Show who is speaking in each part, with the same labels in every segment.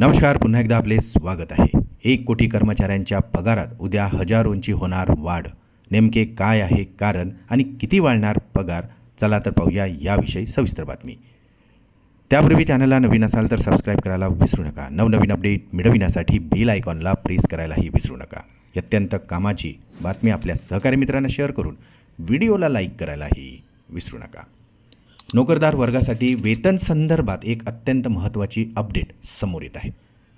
Speaker 1: नमस्कार पुन्हा एकदा आपले स्वागत आहे. एक कोटी कर्मचाऱ्यांच्या पगारात उद्या हजारोंची होणार वाढ. नेमके काय आहे कारण आणि किती वाढणार पगार? चला तर पाहूया याविषयी सविस्तर बातमी. त्यापूर्वी चॅनलला नवीन असाल तर सबस्क्राईब करायला विसरू नका. नवनवीन अपडेट मिळविण्यासाठी बेल आयकॉनला प्रेस करायलाही विसरू नका. अत्यंत कामाची बातमी आपल्या सहकारी मित्रांना शेअर करून व्हिडिओला लाईक करायलाही विसरू नका. नोकरदार वर्गासाठी वेतन संदर्भात एक अत्यंत महत्त्वाची अपडेट समोर येत आहे.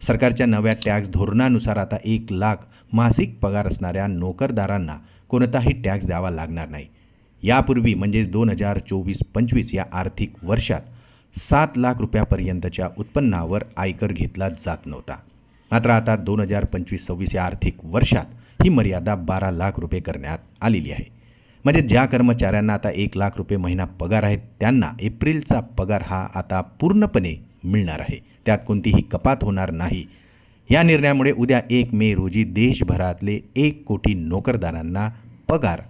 Speaker 1: सरकारच्या नव्या टॅक्स धोरणानुसार आता एक लाख मासिक पगार असणाऱ्या नोकरदारांना कोणताही टॅक्स द्यावा लागणार नाही. यापूर्वी म्हणजेच दोन हजार चोवीस पंचवीस या आर्थिक वर्षात सात लाख रुपयापर्यंतच्या उत्पन्नावर आयकर घेतला जात नव्हता. मात्र आता दोन हजार पंचवीस सव्वीस या आर्थिक वर्षात ही मर्यादा बारा लाख रुपये करण्यात आलेली आहे. म्हणजे ज्या कर्मचाऱ्यांना आता एक लाख रुपये महिना पगार आहे त्यांना एप्रिलचा पगार हा आता पूर्णपणे मिळणार आहे. त्यात कोणतीही कपात होणार नाही. या निर्णयामुळे उद्या एक मे रोजी देशभरातले एक कोटी नोकरदारांना पगार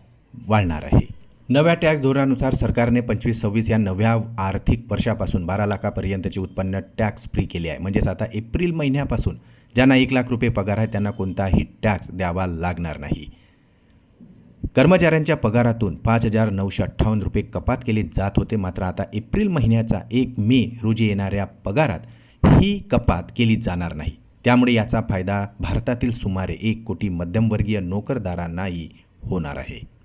Speaker 1: वाढणार आहे. नव्या टॅक्स धोरणानुसार सरकारने पंचवीस सव्वीस या नव्या आर्थिक वर्षापासून बारा लाखापर्यंतचे उत्पन्न टॅक्स फ्री केले आहे. म्हणजेच आता एप्रिल महिन्यापासून ज्यांना एक लाख रुपये पगार आहे त्यांना कोणताही टॅक्स द्यावा लागणार नाही. कर्मचाऱ्यांच्या पगारातून पाच हजार नऊशे अठ्ठावन्न रुपये कपात केले जात होते. मात्र आता एप्रिल महिन्याचा एक मे रोजी येणाऱ्या पगारात ही कपात केली जाणार नाही. त्यामुळे याचा फायदा भारतातील सुमारे एक कोटी मध्यमवर्गीय नोकरदारांनाही होणार आहे.